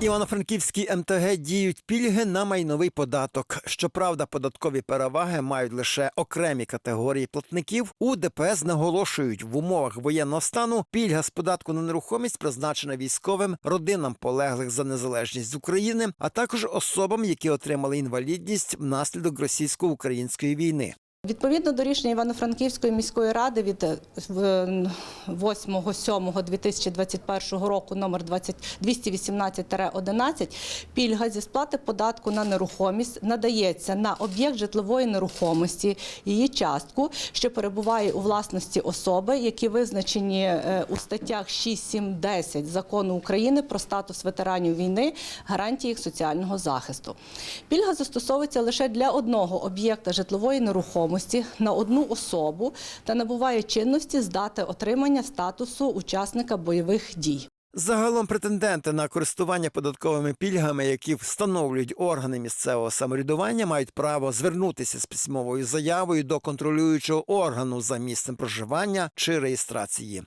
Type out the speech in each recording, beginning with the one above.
Івано-Франківській МТГ діють пільги на майновий податок. Щоправда, податкові переваги мають лише окремі категорії платників. У ДПС наголошують, в умовах воєнного стану пільга з податку на нерухомість призначена військовим, родинам полеглих за незалежність з України, а також особам, які отримали інвалідність внаслідок російсько-української війни. Відповідно до рішення Івано-Франківської міської ради від е, в- н- 8.7.2021 року номер 20 218-11 пільга зі сплати податку на нерухомість надається на об'єкт житлової нерухомості, її частку, що перебуває у власності особи, які визначені е, у статтях 6, 7, 10 Закону України про статус ветеранів війни, гарантії їх соціального захисту. Пільга застосовується лише для одного об'єкта житлової нерухомості на одну особу та набуває чинності з дати отримання статусу учасника бойових дій. Загалом претенденти на користування податковими пільгами, які встановлюють органи місцевого самоврядування, мають право звернутися з письмовою заявою до контролюючого органу за місцем проживання чи реєстрації.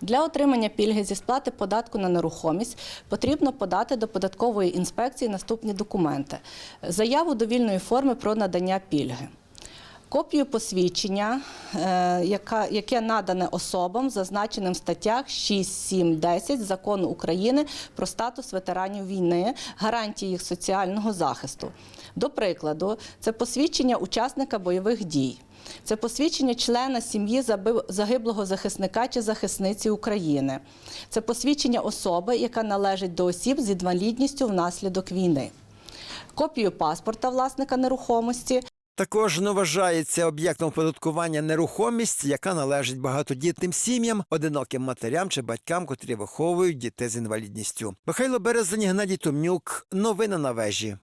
Для отримання пільги зі сплати податку на нерухомість потрібно подати до податкової інспекції наступні документи: заяву довільної форми про надання пільги. Копію посвідчення, е, яке надане особам, зазначеним в статтях 6, 7, 10 Закону України про статус ветеранів війни, гарантії їх соціального захисту. До прикладу, це посвідчення учасника бойових дій. Це посвідчення члена сім'ї загиблого захисника чи захисниці України. Це посвідчення особи, яка належить до осіб з інвалідністю внаслідок війни. Копію паспорта власника нерухомості, Також не вважається об'єктом оподаткування нерухомість, яка належить багатодітним сім'ям, одиноким матерям чи батькам, котрі виховують дітей з інвалідністю. Михайло Березень, Геннадій Томнюк. Новини на вежі.